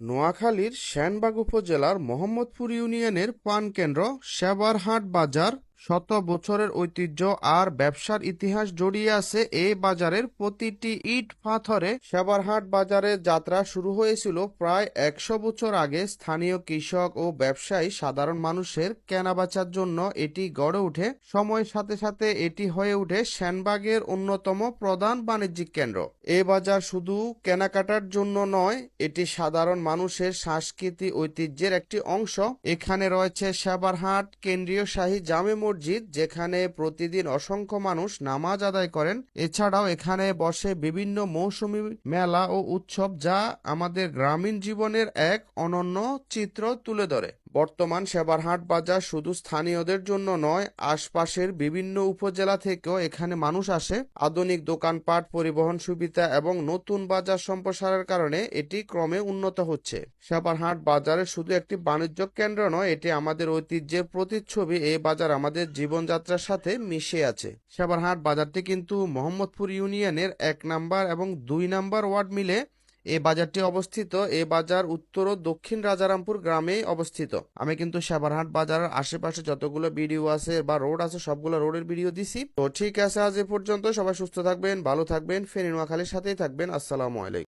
নোয়াখালীর শ্যানবাগ উপজেলার মোহাম্মদপুর ইউনিয়নের পান কেন্দ্র সেবারহাট বাজার শত বছরের ঐতিহ্য আর ব্যবসার ইতিহাস জড়িয়ে আছে এই বাজারের প্রতিটি ইট পাথরে। সেবারহাট বাজারের যাত্রা শুরু হয়েছিল প্রায় একশো বছর আগে। স্থানীয় কৃষক ও ব্যবসায়ী সাধারণ মানুষের কেনাবেচার জন্য এটি গড়ে ওঠে। সময়ের সাথে সাথে এটি হয়ে ওঠে শ্যানবাগের অন্যতম প্রধান বাণিজ্যিক কেন্দ্র। এ বাজার শুধু কেনাকাটার জন্য নয়, এটি সাধারণ মানুষের সাংস্কৃতিক ঐতিহ্যের একটি অংশ। এখানে রয়েছে সেবারহাট কেন্দ্রীয় শাহী জামে মসজিদ যেখানে প্রতিদিন অসংখ্য মানুষ নামাজ আদায় করেন। এছাড়াও এখানে বসে বিভিন্ন মৌসুমী মেলা ও উৎসব যা আমাদের গ্রামীণ জীবনের এক অনন্য চিত্র তুলে ধরে। বর্তমান সেবারহাট বাজার শুধু স্থানীয়দের জন্য নয়, আশপাশের বিভিন্ন উপজেলা থেকেও এখানে মানুষ আসে। আধুনিক দোকানপাট, পরিবহন সুবিধা এবং নতুন বাজার সম্প্রসারের কারণে এটি ক্রমে উন্নত হচ্ছে। সেবারহাট বাজারে শুধু একটি বাণিজ্য কেন্দ্র নয়, এটি আমাদের ঐতিহ্যের প্রতিচ্ছবি। এই বাজার আমাদের জীবনযাত্রার সাথে মিশে আছে। সেবারহাট বাজারটি কিন্তু মোহাম্মদপুর ইউনিয়নের এক নাম্বার এবং দুই নাম্বার ওয়ার্ড মিলে এই বাজারটি অবস্থিত, এ বাজার উত্তর ও দক্ষিণ রাজারামপুর গ্রামে অবস্থিত। আমি কিন্তু সাবারহাট বাজারের আশেপাশে যতগুলো ভিডিও আছে বা রোড আছে, সবগুলো রোডের ভিডিও দিছি। তো ঠিক আছে, আজ এ পর্যন্ত সবাই সুস্থ থাকবেন, ভালো থাকবেন, ফেনী নোয়াখালীর সাথেই থাকবেন। আসসালামু আলাইকুম।